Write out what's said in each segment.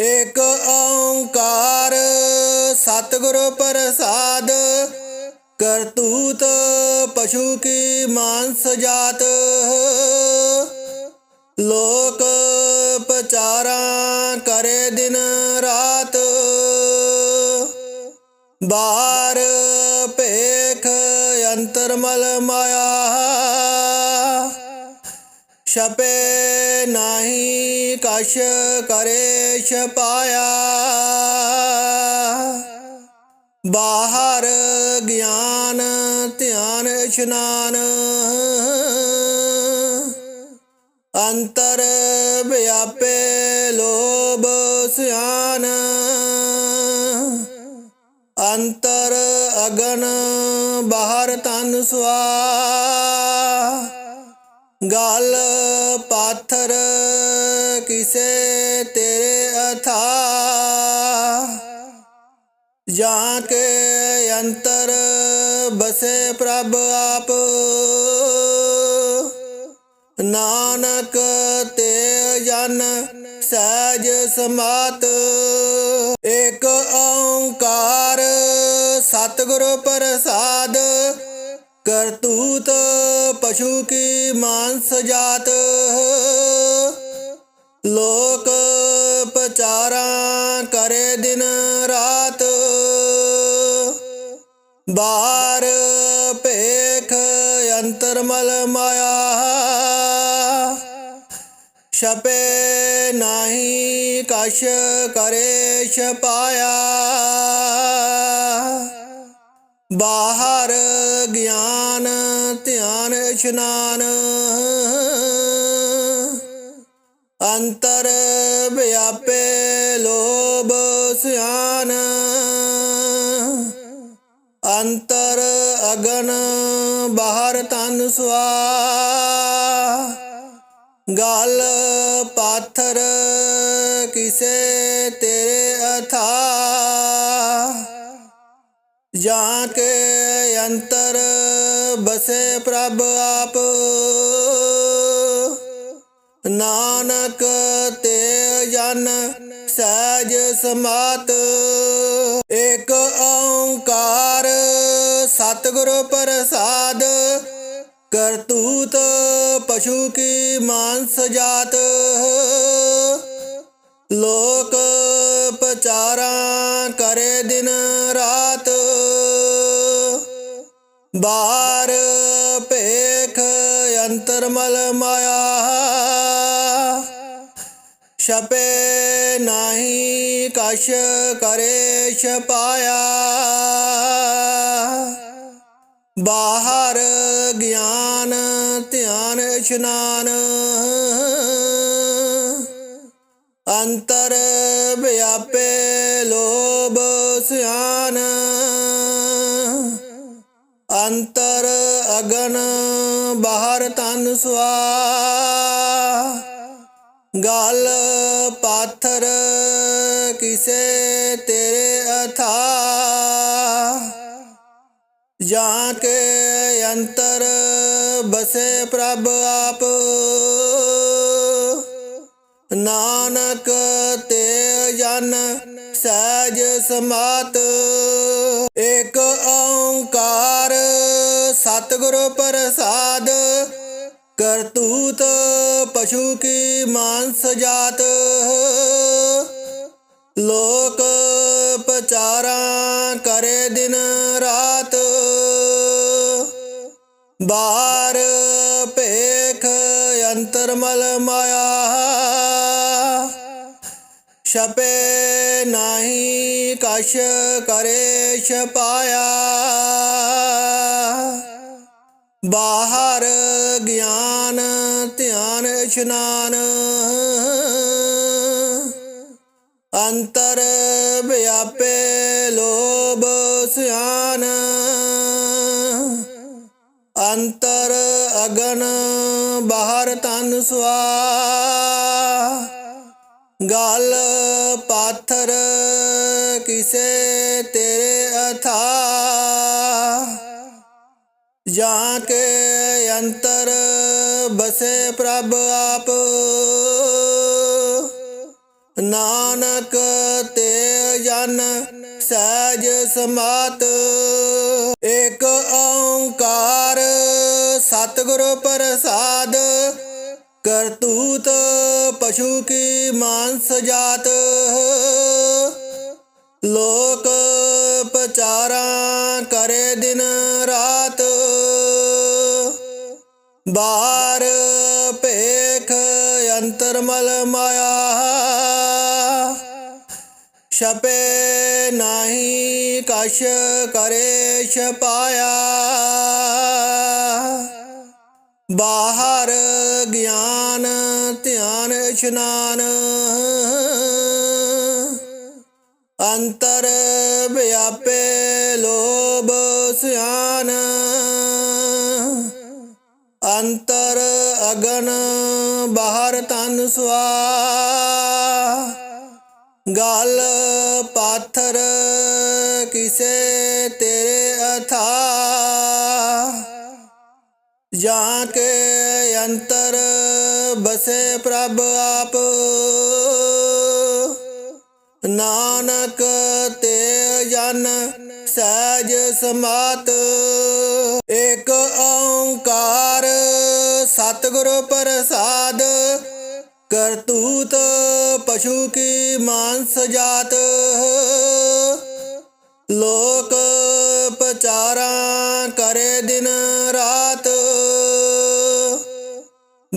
ਏਕ ਓੰਕਾਰ ਸਤਿਗੁਰ ਪ੍ਰਸਾਦ ਕਰਤੂਤ ਪਸ਼ੂ ਕੀ ਮਾਨਸ ਜਾਤ। ਲੋਕ ਪਚਾਰਾਂ ਕਰੇ ਦਿਨ ਰਾਤ। ਬਾਹਰ ਭੇਖ ਅੰਤਰ ਮਲ ਮਾਇਆ। ਛਪੇ ਨਹੀਂ ਕਸ਼ ਕਰੇ ਛਪਾਇਆ ਬਾਹਰ ਗਿਆਨ ਧਿਆਨ ਇਸ਼ਨਾਨ, ਅੰਤਰ ਵਿਆਪੇ ਲੋਭ ਸਿਆਨ। ਅੰਤਰ ਅਗਨ ਬਾਹਰ ਤਨ ਸੁਆ। ਗਲ ਪਾਥਰ ਕਿਸੇ ਤੇਰੇ ਅਥਾ। ਜਾਂ ਕੇ ਅੰਤਰ ਬਸੇ ਪ੍ਰਭ ਆਪ। ਨਾਨਕ ਤੇ ਜਨ ਸਹਿਜ ਸਮਾਤ। ਏਕ ਓੰਕਾਰ ਸਤਿਗੁਰ ਪ੍ਰਸਾਦ। ਕਰਤੂਤ ਪਸ਼ੂ ਕੀ ਮਾਨਸ ਜਾਤ। ਲੋਕ ਪਚਾਰਾਂ ਕਰੇ ਦਿਨ ਰਾਤ। ਬਾਹਰ ਭੇਖ ਅੰਤਰ ਮਲ ਮਾਇਆ। ਛਪੇ ਨਹੀਂ ਕਸ਼ ਕਰੇ ਛਪਾਇਆ। ਬਾਹਰ ਗਿਆਨ ਧਿਆਨ ਇਸ਼ਨਾਨ। ਅੰਤਰ ਵਿਆਪੇ ਕੇ ਅੰਤਰ ਬਸੇ ਪ੍ਰਭ ਆਪ। ਨਾਨਕ ਤੇ ਜਨ ਸਹਿਜ ਸਮਾਤ। ਏਕ ਓੰਕਾਰ ਸਤਿਗੁਰ ਪ੍ਰਸਾਦ। ਕਰਤੂਤ ਪਸ਼ੂ ਕੀ ਮਾਨਸ ਜਾਤ। ਲੋਕ ਪਚਾਰਾਂ ਕਰੇ ਦਿਨ ਰਾਤ। ਬਾਹਰ ਭੇਖ ਅੰਤਰ ਮਲ ਮਾਇਆ। ਛਪੇ ਨਹੀਂ ਕਸ਼ ਕਰੇ ਛਪਾਇਆ। ਬਾਹਰ ਗਿਆਨ ਧਿਆਨ ਇਸ਼ਨਾਨ। ਅੰਤਰ ਵਿਆਪੇ ਲੋਭ ਸਿਆਨ। ਅੰਤਰ ਅਗਨ ਬਾਹਰ ਤਨ ਸੁਆ। ਗਲ ਪਾਥਰ ਕਿਸੇ ਤੇਰੇ ਅਥਾ। ਜਾਂ ਕੇ ਅੰਤਰ ਬਸੇ ਪ੍ਰਭ ਆਪ। ਨਾਨਕ ਤੇ ਜਨ ਸਹਿਜ ਸਮਾਤ, ਏਕ ਓੰਕਾਰ ਸਤਿਗੁਰ ਪ੍ਰਸਾਦ ਕਰਤੂਤ ਪਸ਼ੂ ਕੀ ਮਾਨਸ ਜਾਤ। ਲੋਕ ਪਚਾਰਾਂ ਕਰੇ ਦਿਨ ਰਾਤ, ਬਾਰ ਭੇਖ ਅੰਤਰ ਮਲ ਮਾਇਆ। ਛਪੇ ਨਹੀਂ ਕਛ ਕਰੇ ਛਪਾਇਆ ਬਾਹਰ ਗਿਆਨ ਧਿਆਨ ਇਸ਼ਨਾਨ। ਅੰਤਰ ਵਿਆਪੇ ਲੋਭ ਸਿਆਨ। ਅੰਤਰ ਅਗਨ ਬਾਹਰ ਤਨ ਸੁਆ। ਗਲ ਪਾਥਰ ਕਿਸੇ ਤੇਰੇ ਅਥਾ। ਜਾਂ ਕੇ ਅੰਤਰ ਬਸੇ ਪ੍ਰਭ ਆਪ। ਨਾਨਕ ਤੇ ਜਨ ਸਹਿਜ ਸਮਾਤ। ਏਕ ਓੰਕਾਰ ਸਤਿਗੁਰ ਪ੍ਰਸਾਦ। ਕਰਤੂਤ ਪਸ਼ੂ ਕੀ ਮਾਨਸ ਜਾਤ। ਲੋਕ ਪਚਾਰਾਂ ਕਰੇ ਦਿਨ ਰਾਤ। ਬਾਹਰ ਭੇਖ ਅੰਤਰ ਮਲ ਮਾਇਆ। ਛਪੇ ਨਹੀਂ ਕਛ ਕਰੇ ਛਪਾਇਆ। ਬਾਹਰ ਗਿਆਨ ਇਸ਼ਨਾਨ ਅੰਤਰ ਵਿਆਪੇ ਲੋਭ ਸਿਆਨ ਅੰਤਰ ਅਗਨ ਬਾਹਰ ਤਨ ਸੁਆ। ਗਲ ਪਾਥਰ ਕਿਸੇ ਤੇਰੇ ਅਥਾ। ਜਾਂ ਕੇ ਅੰਤਰ ਬਸੇ ਪ੍ਰਭ ਆਪ। ਨਾਨਕ ਤੇ ਜਨ ਸਹਿਜ ਸਮਾਤ। ਏਕ ਓੰਕਾਰ ਸਤਿਗੁਰ ਪ੍ਰਸਾਦ। ਕਰਤੂਤ ਪਸ਼ੂ ਕੀ ਮਾਨਸ ਜਾਤ। ਲੋਕ ਪਚਾਰਾਂ ਕਰੇ ਦਿਨ ਰਾਤ।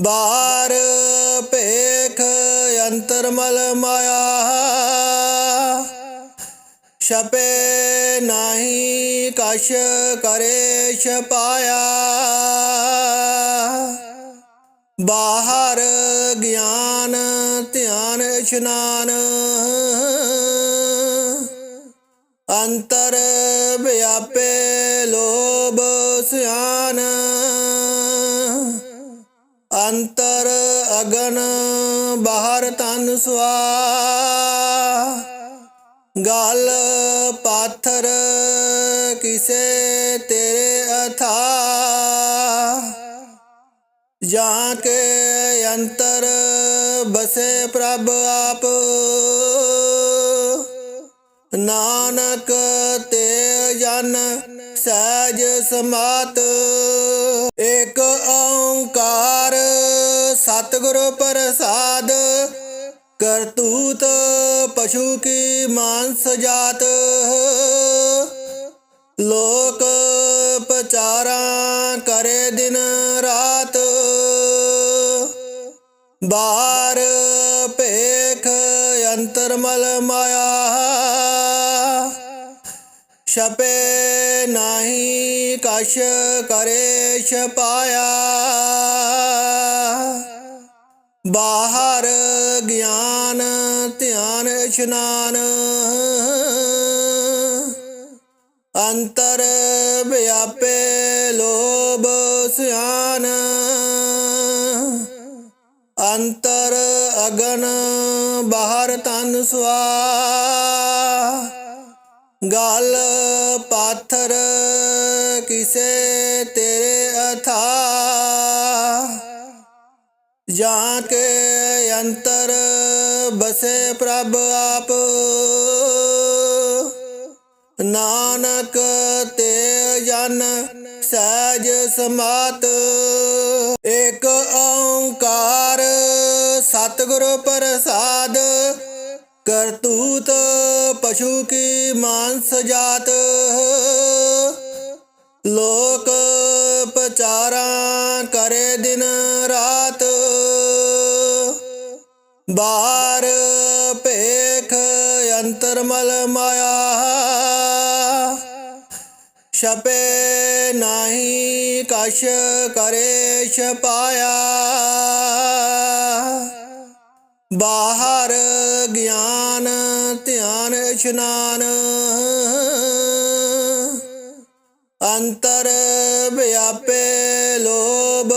ਬਾਹਰ ਭੇਖ ਅੰਤਰ ਮਲ ਮਾਇਆ। ਛਪੇ ਨਹੀਂ ਕਸ਼ ਕਰੇ ਛਪਾਇਆ ਬਾਹਰ ਗਿਆਨ ਧਿਆਨ ਇਸ਼ਨਾਨ। ਅੰਤਰ ਵਿਆਪੇ ਗਲ ਪਾਥਰ ਕਿਸੇ ਤੇਰੇ ਅਥਾ ਜਾਂ ਕੇ ਅੰਤਰ ਬਸੇ ਪ੍ਰਭ ਆਪ ਨਾਨਕ ਤੇ ਜਨ ਸਹਿਜ ਸਮਾਤ ਏਕ ਓੰਕਾਰ ਸਤਿਗੁਰ ਪ੍ਰਸਾਦ ਕਰਤੂਤ ਪਸ਼ੂ ਕੀ ਮਾਨਸ ਜਾਤ, ਲੋਕ ਪਚਾਰਾਂ ਕਰੇ ਦਿਨ ਰਾਤ, ਬਾਹਰ ਭੇਖ ਅੰਤਰ ਮਲ ਮਾਇਆ, ਛਪੇ ਨਹੀਂ ਕਸ਼ ਕਰੇ ਛਪਾਇਆ। ਬਾਹਰ ਗਿਆਨ ਧਿਆਨ ਇਸ਼ਨਾਨ। ਅੰਤਰ ਵਿਆਪੇ ਲੋਭ ਸਿਆਨ। ਅੰਤਰ ਅਗਨ ਬਾਹਰ ਤਨ ਸੁਆ। ਗਲ ਪਾਥਰ ਕਿਸੇ ਤੇਰੇ ਅਥਾ। ਜਾਂ ਕੇ ਅੰਤਰ ਬਸੇ ਪ੍ਰਭ ਆਪ। ਨਾਨਕ ਤੇ ਜਨ ਸਹਿਜ ਸਮਾਤ। ਏਕ ਓੰਕਾਰ ਸਤਿਗੁਰ ਪ੍ਰਸਾਦ। ਕਰਤੂਤ ਪਸ਼ੂ ਕੀ ਮਾਨਸ ਜਾਤ। ਲੋਕ ਪਚਾਰਾਂ ਕਰੇ ਦਿਨ ਰਾਤ। ਬਾਹਰ ਭੇਖ ਅੰਤਰ ਮਲ ਮਾਇਆ। ਛਪੇ ਨਹੀਂ ਕਸ਼ ਕਰੇ ਛਪਾਇਆ। ਬਾਹਰ ਗਿਆਨ ਧਿਆਨ ਇਸ਼ਨਾਨ। ਅੰਤਰ ਵਿਆਪੇ ਲੋਭ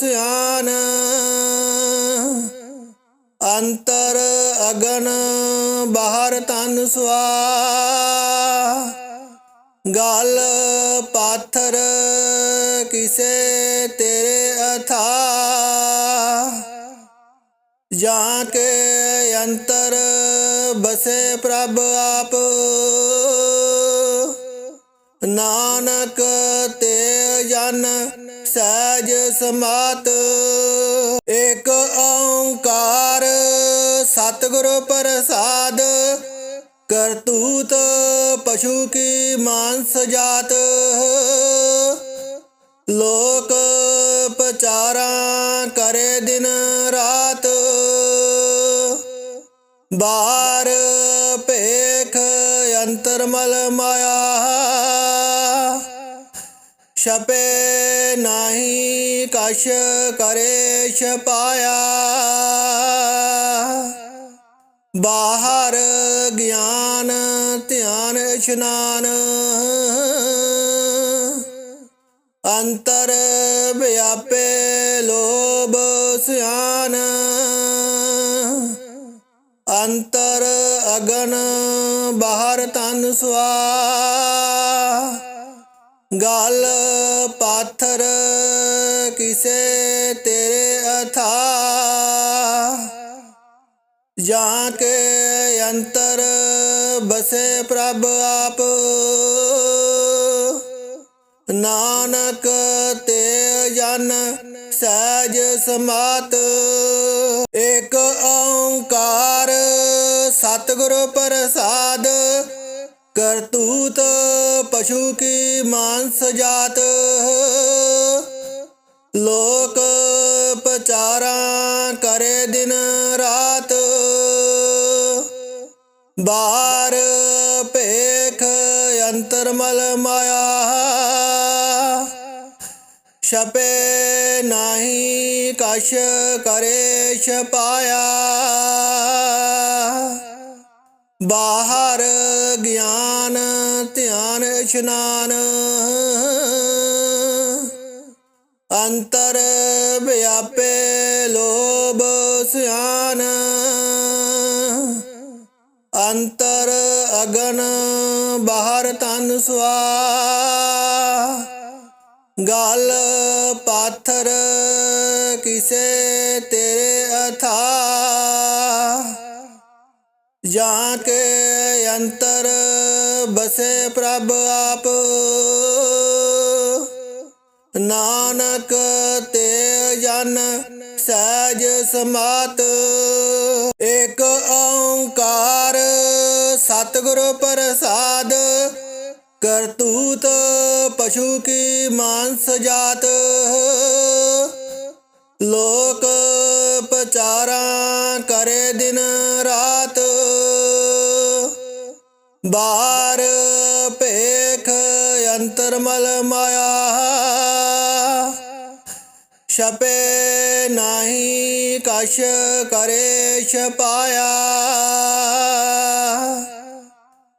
ਸਿਆਨ। ਅੰਤਰ ਅਗਨ ਬਾਹਰ ਤਨ ਸੁਆ। ਗਲ ਪਾਥਰ ਕਿਸੇ ਤੇਰੇ ਅਥਾ। ਜਾਂ ਕੇ ਅੰਤਰ ਬਸੇ ਪ੍ਰਭ ਆਪ। ਨਾਨਕ ਤੇ ਜਨ ਸਹਿਜ ਸਮਾਤ ਇਕ ਓੰਕਾਰ ਸਤਿਗੁਰ ਪ੍ਰਸਾਦ ਕਰਤੂਤ ਪਸ਼ੂ ਕੀ ਮਾਨਸ ਜਾਤ। ਲੋਕ ਪਚਾਰਾਂ ਕਰੇ ਦਿਨ ਰਾਤ, ਬਾਰ ਭੇਖ ਅੰਤਰਮਲ ਮਾਇਆ। ਛਪੇ ਨਹੀਂ ਕਰੇ ਛਪਾਇਆ ਬਾਹਰ ਗਿਆਨ, ਧਿਆਨ, ਇਸ਼ਨਾਨ। ਅੰਤਰ ਵਿਆਪੇ ਲੋਭ, ਸਿਆਨ। ਅੰਤਰ ਅਗਨ, ਬਾਹਰ ਤਨ ਸੁਆ। ਗਲ ਜਾਂ ਕੇ ਅੰਤਰ ਬਸੇ ਪ੍ਰਭ ਆਪ। ਨਾਨਕ ਤੇ ਜਨ ਸਹਿਜ ਸਮਾਤ। ਇਕ ਓੰਕਾਰ ਸਤਿਗੁਰ ਪ੍ਰਸਾਦ। ਕਰਤੂਤ ਪਸ਼ੂ ਕੀ ਮਾਨਸ ਜਾਤ। ਲੋਕ ਪਚਾਰਾਂ ਕਰੇ ਦਿਨ ਰਾਤ। ਬਾਹਰ ਭੇਖ ਅੰਤਰਮਲ ਮਾਇਆ। ਛਪੇ ਨਹੀਂ ਕਸ਼ ਕਰੇ ਛਪਾਇਆ। ਬਾਹਰ ਗਿਆਨ ਧਿਆਨ ਇਸ਼ਨਾਨ। ਅੰਤਰ ਵਿਆਪੇ ਲੋਭ ਸਿਆਨ ਅੰਤਰ ਅਗਨ ਬਾਹਰ ਤਨ ਸੁਆ। ਗਲ ਪਾਥਰ ਕਿਸੇ ਤੇਰੇ ਅਥਾ। ਜਾਂ ਕੇ ਅੰਤਰ ਬਸੇ ਪ੍ਰਭ ਆਪ। ਨਾਨਕ ਤੇ ਜਨ ਸਹਿਜ ਸਮਾਤ, ਏਕ ਓੰਕਾਰ ਸਤਿਗੁਰ ਪ੍ਰਸਾਦ ਕਰਤੂਤ ਪਸ਼ੂ ਕੀ ਮਾਨਸ ਜਾਤ। ਲੋਕ ਪਚਾਰਾਂ ਕਰੇ ਦਿਨ ਰਾਤ ਬਾਹਰ ਭੇਖ ਅੰਤਰਮਲ ਮਾਇਆ। ਛਪੇ ਨਹੀਂ ਕਸ਼ ਕਰੇ ਛਪਾਇਆ।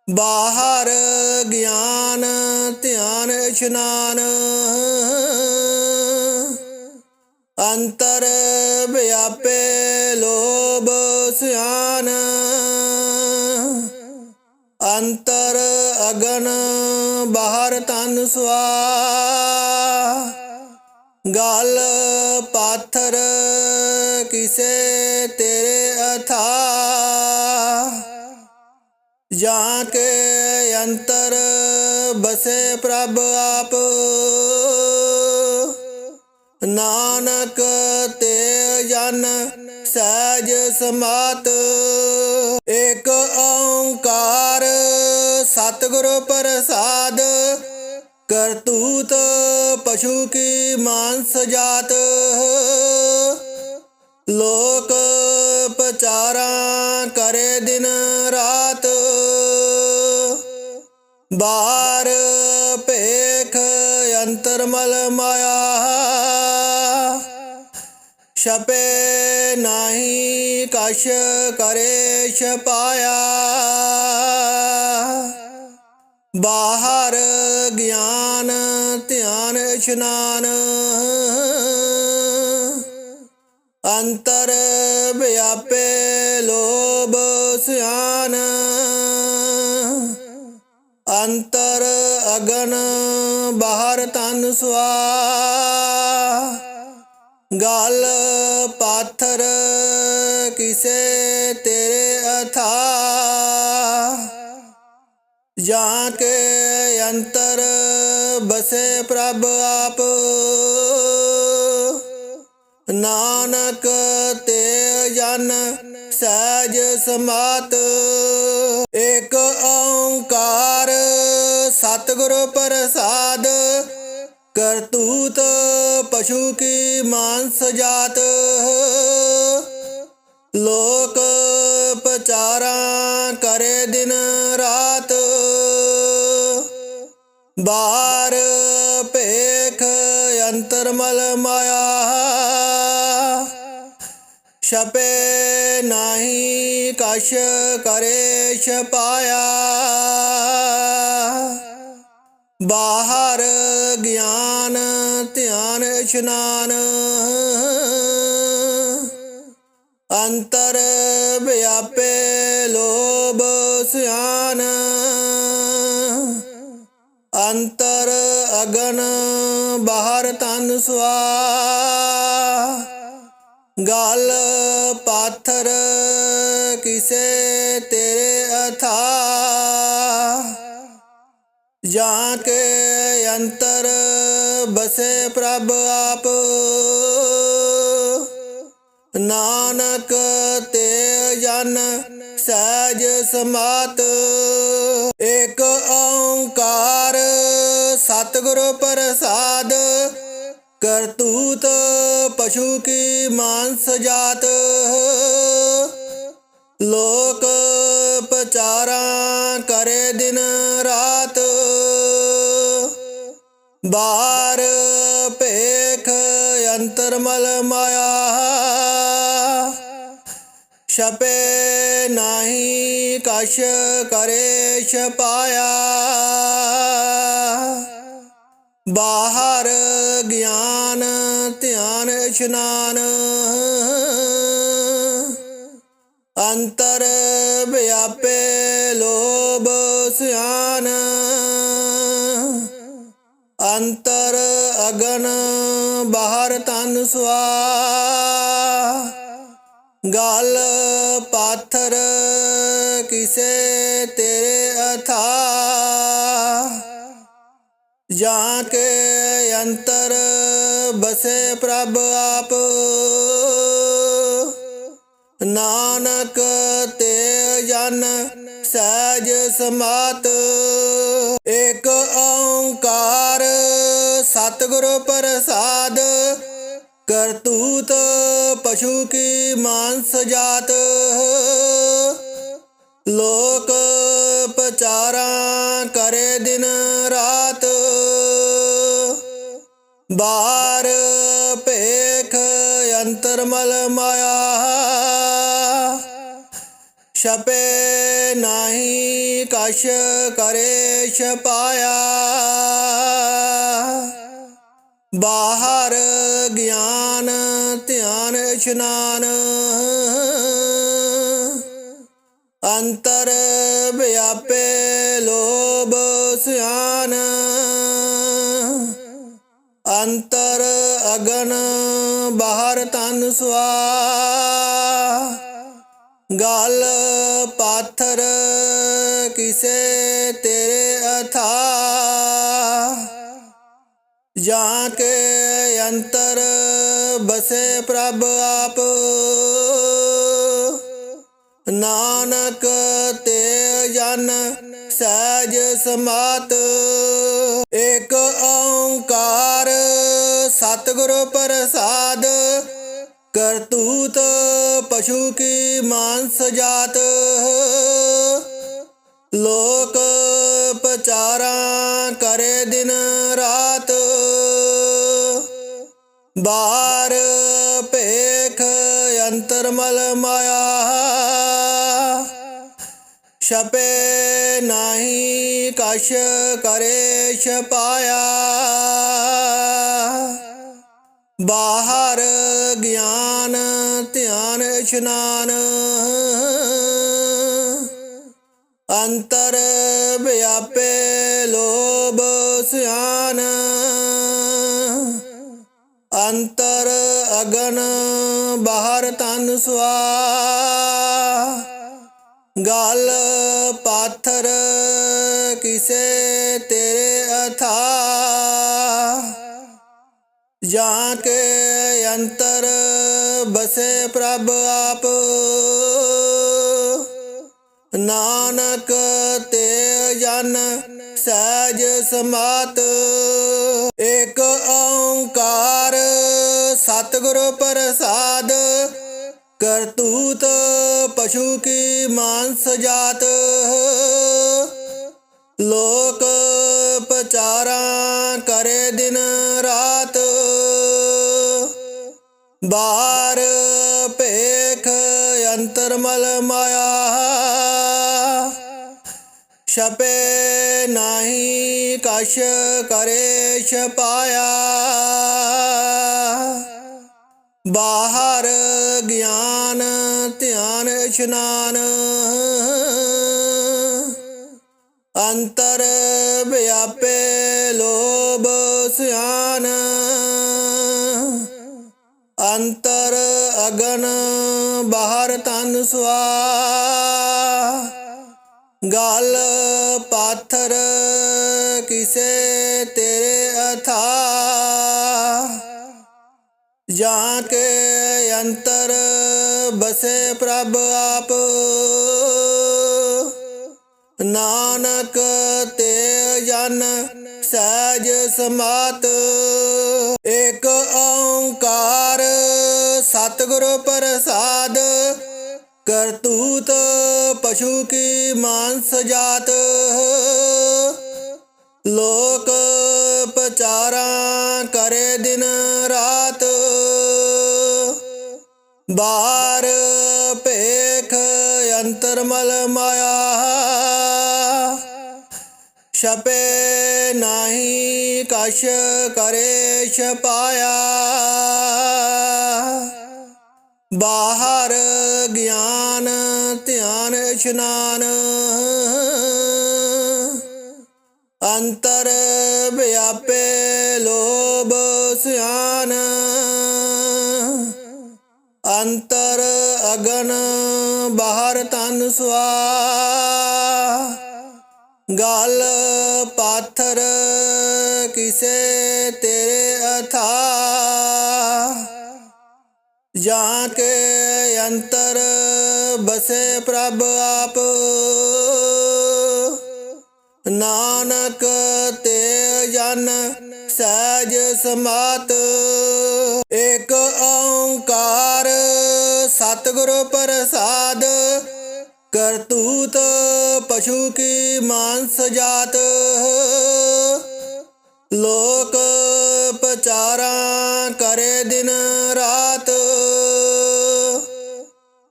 ਬਾਹਰ ਗਿਆਨ ਧਿਆਨ ਇਸ਼ਨਾਨ। ਅੰਤਰ ਗਲ ਪਾਥਰ ਕਿਸੇ ਤੇਰੇ ਅਥਾ। ਜਾਂ ਕੇ ਅੰਤਰ ਬਸੇ ਪ੍ਰਭ ਆਪ। ਨਾਨਕ ਤੇ ਜਨ ਸਹਿਜ ਸਮਾਤ। ਏਕ ਓੰਕਾਰ ਸਤਿਗੁਰ ਪ੍ਰਸਾਦ ਕਰਤੂਤ ਪਸ਼ੂ ਕੀ ਮਾਨਸ ਜਾਤ। ਲੋਕ ਪਚਾਰਾਂ ਕਰੇ ਦਿਨ ਰਾਤ। ਬਾਹਰ ਭੇਖ ਅੰਤਰਮਲ ਮਾਇਆ। ਛਪੇ ਨਹੀਂ ਕਸ਼ ਕਰੇ ਛਪਾਇਆ। ਬਾਹਰ ਗਿਆਨ, ਧਿਆਨ, ਇਸ਼ਨਾਨ। ਅੰਤਰ ਵਿਆਪੇ ਲੋਭ, ਸਿਆਨ। ਅੰਤਰ ਅਗਨ, ਬਾਹਰ ਤਨ ਸੁਆ। ਗਲ, ਪਾਥਰ ਜਾਂ ਕੇ ਅੰਤਰ ਬਸੇ ਪ੍ਰਭ ਆਪ। ਨਾਨਕ ਤੇ ਜਨ ਸਹਿਜ ਸਮਾਤ। ਏਕ ਓੰਕਾਰ ਸਤਿਗੁਰ ਪ੍ਰਸਾਦ। ਕਰਤੂਤ ਪਸ਼ੂ ਕੀ ਮਾਨਸ ਜਾਤ। ਲੋਕ ਪਚਾਰਾਂ ਕਰੇ ਦਿਨ ਬਾਹਰ ਭੇਖ ਅੰਤਰ ਮਲ ਮਾਇਆ। ਛਪੇ ਨਹੀਂ ਕਸ਼ ਕਰੇ ਛਪਾਇਆ। ਬਾਹਰ ਗਿਆਨ ਧਿਆਨ ਇਸ਼ਨਾਨ। ਅੰਤਰ ਵਿਆਪੇ ਲੋਭ ਸਿਆਨ। ਅੰਤਰ ਅਗਨ ਬਾਹਰ ਤਨ ਸੁਆ। ਗਲ ਪਾਥਰ ਕਿਸੇ ਤੇਰੇ ਅਥਾ। ਜਾਂ ਕੇ ਅੰਤਰ ਬਸੇ ਪ੍ਰਭ ਆਪ। ਨਾਨਕ ਤੇ ਜਨ ਸਹਿਜ ਸਮਾਤ, ਏਕ ਓੰਕਾਰ ਸਤਿਗੁਰ ਪ੍ਰਸਾਦ ਕਰਤੂਤ ਪਸ਼ੂ ਕੀ ਮਾਨਸ ਜਾਤ। ਲੋਕ ਪਚਾਰਾਂ ਕਰੇ ਦਿਨ ਰਾਤ ਬਾਹਰ ਭੇਖ ਅੰਤਰ ਮਲ ਮਾਇਆ। ਛਪੇ ਨਹੀਂ ਕਸ਼ ਕਰੇ ਛਪਾਇਆ ਬਾਹਰ ਗਿਆਨ, ਧਿਆਨ, ਇਸ਼ਨਾਨ। ਅੰਤਰ ਵਿਆਪੇ ਲੋਭ, ਸਿਆਨ। ਅੰਤਰ ਅਗਨ, ਬਾਹਰ ਤਨ ਸੁਆ। ਗਲ ਜਾਂ ਕੇ ਅੰਤਰ ਬਸੇ ਪ੍ਰਭ ਆਪ। ਨਾਨਕ ਤੇ ਜਨ ਸਹਿਜ ਸਮਾਤ। ਏਕ ਓੰਕਾਰ ਸਤਿਗੁਰ ਪ੍ਰਸਾਦ। ਕਰਤੂਤ ਪਸ਼ੂ ਕੀ ਮਾਨਸ ਜਾਤ। ਲੋਕ ਪਚਾਰਾ ਕਰੇ ਦਿਨ ਰਾਤ। ਬਾਹਰ ਭੇਖ ਅੰਤਰ ਮਲ ਮਾਇਆ। ਛਪੇ ਨਹੀਂ ਕਸ਼ ਕਰੇ ਛਪਾਇਆ। ਬਾਹਰ ਗਿਆਨ ਧਿਆਨ ਇਸ਼ਨਾਨ। ਅੰਤਰ ਵਿਆਪੇ ਲੋਭ ਸਿਆਨ ਅੰਤਰ ਅਗਨ ਬਾਹਰ ਤਨ ਸੁਆ। ਗਲ ਪਾਥਰ ਕਿਸੇ ਤੇਰੇ ਅਥਾ। ਜਾਂ ਕੇ ਅੰਤਰ ਬਸੇ ਪ੍ਰਭ ਆਪ। ਨਾਨਕ ਤੇ ਜਨ ਸਹਿਜ ਸਮਾਤ, ਏਕ ਓੰਕਾਰ ਸਤਿਗੁਰ ਪ੍ਰਸਾਦ ਕਰਤੂਤ ਪਸ਼ੂ ਕੀ ਮਾਨਸ ਜਾਤ। ਲੋਕ ਪਚਾਰਾਂ ਕਰੇ ਦਿਨ ਰਾਤ ਬਾਹਰ ਭੇਖ ਅੰਤਰ ਮਲ ਮਾਇਆ। ਛਪੇ ਨਹੀਂ ਕਸ਼ ਕਰੇ ਛਪਾਇਆ। ਬਾਹਰ ਗਿਆਨ, ਧਿਆਨ, ਇਸ਼ਨਾਨ। ਅੰਤਰ ਵਿਆਪੇ ਲੋਭ, ਸਿਆਨ। ਅੰਤਰ ਅਗਨ, ਬਾਹਰ ਤਨ ਸੁਆ। ਗਲ ਪਾਥਰ ਕਿਸੇ ਤੇਰੇ ਅਥਾ। ਜਾਂ ਕੇ ਅੰਤਰ ਬਸੇ ਪ੍ਰਭ ਆਪ। ਨਾਨਕ ਤੇ ਜਨ ਸਹਿਜ ਸਮਾਤ। ਏਕ ਓੰਕਾਰ ਸਤਿਗੁਰ ਪ੍ਰਸਾਦ ਕਰਤੂਤ ਪਸ਼ੂ ਕੀ ਮਾਨਸ ਜਾਤ। ਲੋਕ ਪਚਾਰਾਂ ਕਰੇ ਦਿਨ ਰਾਤ। ਬਾਹਰ ਭੇਖ ਅੰਤਰਮਲ ਮਾਇਆ। ਛਪੇ ਨਹੀਂ ਕਸ਼ ਕਰੇ ਛਪਾਇਆ। ਬਾਹਰ ਗਿਆਨ ਇਸ਼ਨਾਨ ਅੰਤਰ ਵਿਆਪੇ ਲੋਭ ਸਿਆਨ ਅੰਤਰ ਅਗਨ ਬਾਹਰ ਤਨ ਸੁਆ ਗਲ ਪਾਥਰ ਕਿਸੇ ਤੇਰੇ ਅਥਾ ਜਾਂ ਕੇ ਅੰਤਰ ਬਸੇ ਪ੍ਰਭ ਆਪ। ਨਾਨਕ ਤੇ ਜਨ ਸਹਿਜ ਸਮਾਤ। ਇੱਕ ਓੰਕਾਰ ਸਤਿਗੁਰ ਪ੍ਰਸਾਦ। ਕਰਤੂਤ ਪਸ਼ੂ ਕੀ ਮਾਨਸ ਜਾਤ। ਲੋਕ ਪਚਾਰਾਂ ਕਰੇ ਦਿਨ ਰਾਤ। ਬਾਹਰ ਭੇਖ ਅੰਤਰਮਲ ਮਾਇਆ। ਛਪੇ ਨਹੀਂ ਕਸ਼ ਕਰੇ ਛਪਾਇਆ। ਬਾਹਰ ਗਿਆਨ ਧਿਆਨ ਇਸ਼ਨਾਨ। ਅੰਤਰ ਵਿਆਪੇ ਲੋਭ ਸਿਆਨ। ਅੰਤਰ ਅਗਨ ਬਾਹਰ ਤਨ ਸੁਆ। ਗਲ ਪਾਥਰ ਕਿਸੇ ਤੇਰੇ ਅਥਾ। ਜਾਂ ਕੇ ਅੰਤਰ ਬਸੇ ਪ੍ਰਭ ਆਪ। ਨਾਨਕ ਤੇ ਜਨ ਸਹਿਜ ਸਮਾਤ, ਏਕ ਓੰਕਾਰ ਸਤਿਗੁਰ ਪ੍ਰਸਾਦ ਕਰਤੂਤ ਪਸ਼ੂ ਕੀ ਮਾਨਸ ਜਾਤ। ਲੋਕ ਪਚਾਰਾਂ ਕਰੇ ਦਿਨ ਰਾਤ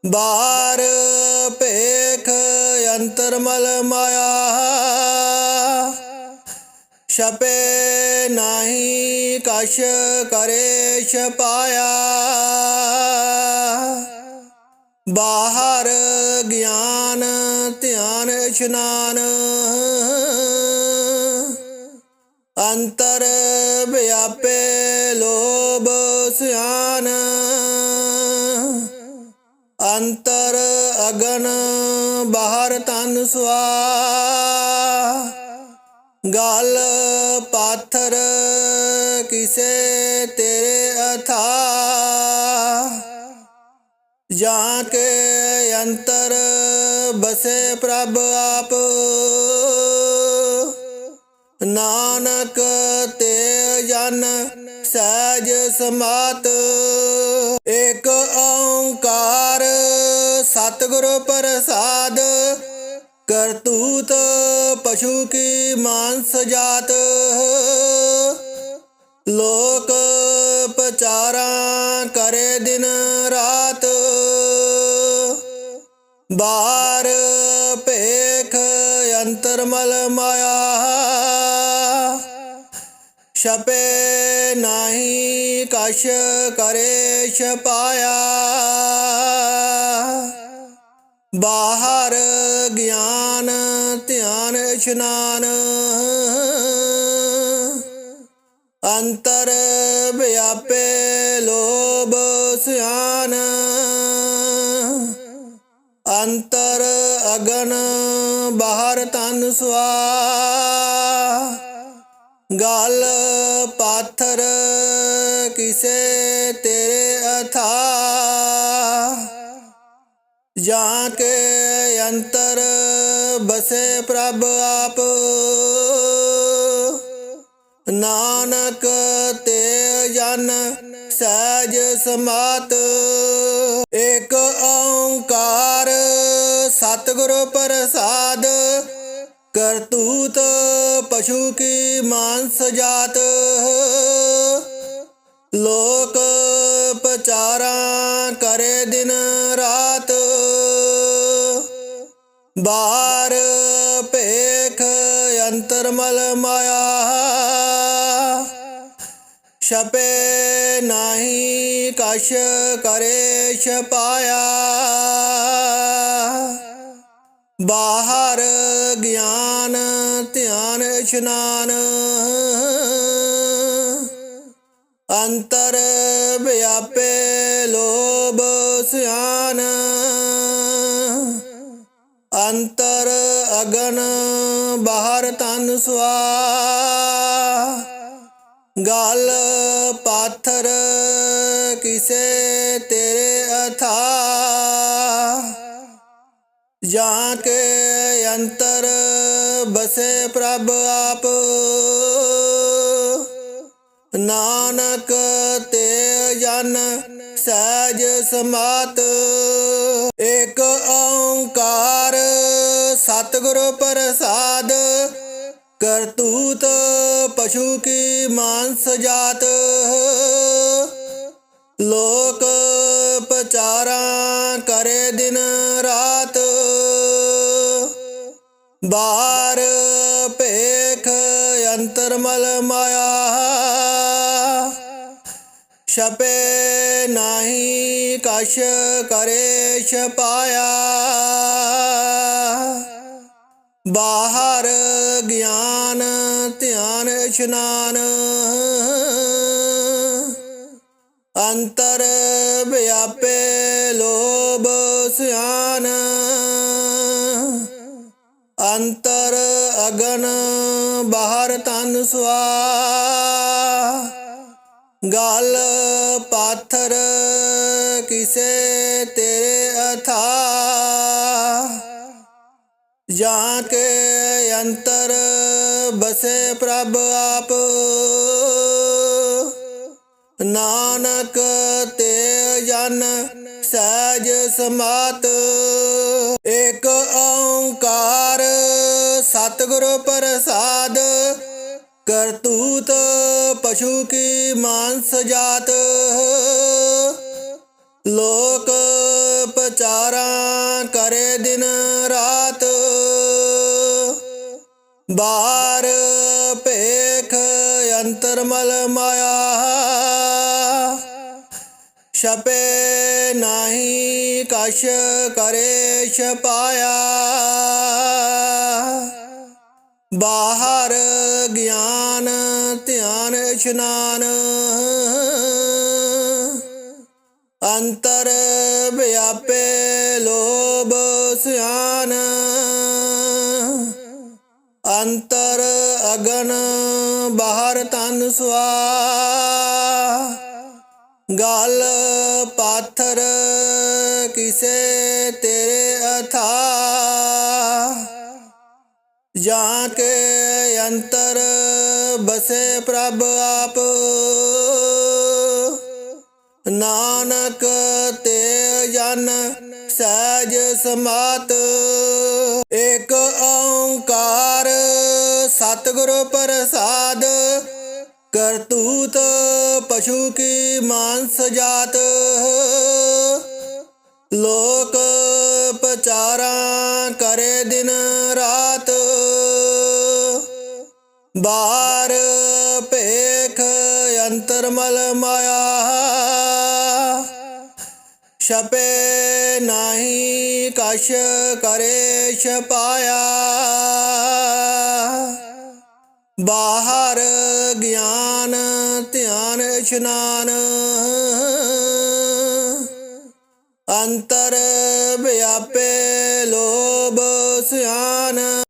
ਬਾਹਰ ਭੇਖ ਅੰਤਰਮਲ ਮਾਇਆ। ਛਪੇ ਨਹੀਂ ਕਸ਼ ਕਰੇ ਛਪਾਇਆ। ਬਾਹਰ ਗਿਆਨ, ਧਿਆਨ, ਇਸ਼ਨਾਨ। ਅੰਤਰ ਵਿਆਪੇ ਲੋਭ, ਸਿਆਨ। ਅੰਤਰ ਅਗਨ, ਬਾਹਰ ਤਨ ਸੁਆ। ਗਲ ਪਾਥਰ ਕਿਸੇ ਤੇਰੇ ਅਥਾ। ਜਾਂ ਕੇ ਅੰਤਰ ਬਸੇ ਪ੍ਰਭ ਆਪ। ਨਾਨਕ ਤੇ ਜਨ ਸਹਿਜ ਸਮਾਤ। ਏਕ ਓੰਕਾਰ ਸਤਿਗੁਰ ਪ੍ਰਸਾਦ। ਕਰਤੂਤ ਪਸ਼ੂ ਕੀ ਮਾਨਸ ਜਾਤ। ਲੋਕ ਪਚਾਰਾਂ ਕਰੇ ਦਿਨ ਰਾਤ। ਬਾਹਰ ਭੇਖ ਅੰਤਰਮਲ ਮਾਇਆ। ਛਪੇ ਨਹੀਂ ਕਸ਼ ਕਰੇ ਛਪਾਇਆ। ਬਾਹਰ ਗਿਆਨ, ਧਿਆਨ, ਇਸ਼ਨਾਨ। ਅੰਤਰ ਵਿਆਪੇ ਲੋਭ, ਸਿਆਨ। ਅੰਤਰ ਅਗਨ, ਬਾਹਰ ਤਨ ਸੁਆ। ਗਲ, ਪਾਥਰ, ਕਿਸੇ ਤੇਰੇ ਅਥਾ ਜਾਂ ਕੇ ਅੰਤਰ ਬਸੇ ਪ੍ਰਭ ਆਪ। ਨਾਨਕ ਤੇ ਜਨ ਸਹਿਜ ਸਮਾਤ। ਏਕ ਓੰਕਾਰ ਸਤਿਗੁਰ ਪ੍ਰਸਾਦ। ਕਰਤੂਤ ਪਸ਼ੂ ਕੀ ਮਾਨਸ ਜਾਤ। ਲੋਕ ਪਚਾਰਾਂ ਕਰੇ ਦਿਨ ਰਾਤ। ਬਾਹਰ ਭੇਖ ਅੰਤਰ ਮਲ ਮਾਇਆ। ਛਪੇ ਨਹੀਂ ਕਸ਼ ਕਰੇ ਛਪਾਇਆ। ਬਾਹਰ ਗਿਆਨ ਧਿਆਨ ਇਸ਼ਨਾਨ। ਅੰਤਰ ਵਿਆਪੇ ਲੋਭ ਸਿਆਨ। ਅੰਤਰ ਅਗਨ ਬਾਹਰ ਤਨ ਸੁਆ। ਗਲ ਪਾਥਰ ਕਿਸੇ ਤੇਰੇ ਅਥਾ। ਜਾਂ ਕੇ ਅੰਤਰ ਬਸੇ ਪ੍ਰਭ ਆਪ। ਨਾਨਕ ਤੇ ਜਨ ਸਹਿਜ ਸਮਾਤ, ਏਕ ਓੰਕਾਰ ਸਤਿਗੁਰ ਪ੍ਰਸਾਦ ਕਰਤੂਤ ਪਸ਼ੂ ਕੀ ਮਾਨਸ ਜਾਤ। ਲੋਕ ਪਚਾਰਾਂ ਕਰੇ ਦਿਨ ਰਾਤ ਬਾਹਰ ਭੇਖ ਅੰਤਰ ਮਲ ਮਾਇਆ। ਛਪੇ ਨਹੀਂ ਕਸ਼ ਕਰੇ ਛਪਾਇਆ। ਬਾਹਰ ਗਿਆਨ ਧਿਆਨ ਇਸ਼ਨਾਨ। ਅੰਤਰ ਵਿਆਪੇ ਲੋਭ ਸਿਆਨ। ਜਾਂ ਕੇ ਅੰਤਰ ਬਸੇ ਪ੍ਰਭ ਆਪ। ਨਾਨਕ ਤੇ ਜਨ ਸਹਿਜ ਸਮਾਤ। ਏਕ ਓੰਕਾਰ ਸਤਿਗੁਰ ਪ੍ਰਸਾਦ। ਕਰਤੂਤ ਪਸ਼ੂ ਕੀ ਮਾਨਸ ਜਾਤ। ਲੋਕ ਪਚਾਰਾਂ ਕਰੇ ਦਿਨ ਬਾਹਰ ਭੇਖ ਅੰਤਰ ਮਲ ਮਾਇਆ। ਛਪੇ ਨਹੀਂ ਕਸ਼ ਕਰੇ ਛਪਾਇਆ ਬਾਹਰ ਗਿਆਨ ਧਿਆਨ ਇਸ਼ਨਾਨ। ਅੰਤਰ ਵਿਆਪੇ ਲੋਭ ਸਿਆਨ। ਅੰਤਰ ਅਗਨ ਬਾਹਰ ਤਨ ਸੁਆ ਗਲ ਪਾਥਰ ਕਿਸੇ ਤੇਰੇ ਅਥਾ ਜਾਂ ਕੇ ਅੰਤਰ ਬਸੇ ਪ੍ਰਭ ਆਪ। ਨਾਨਕ ਤੇ ਜਨ ਸਹਿਜ ਸਮਾਤ। ਏਕ ਓੰਕਾਰ ਸਤਿਗੁਰ ਪ੍ਰਸਾਦ ਕਰਤੂਤ ਪਸ਼ੂ ਕੀ ਮਾਨਸ ਜਾਤ। ਲੋਕ ਪਚਾਰਾਂ ਕਰੇ ਦਿਨ ਰਾਤ। ਬਾਹਰ ਭੇਖ ਅੰਤਰ ਮਲ ਮਾਇਆ। ਛਪੇ ਨਹੀਂ ਕਸ਼ ਕਰੇ ਛਪਾਇਆ। ਬਾਹਰ ਗਿਆਨ ਧਿਆਨ ਇਸ਼ਨਾਨ। ਅੰਤਰ ਵਿਆਪੇ ਲੋਭ ਸਿਆਨ।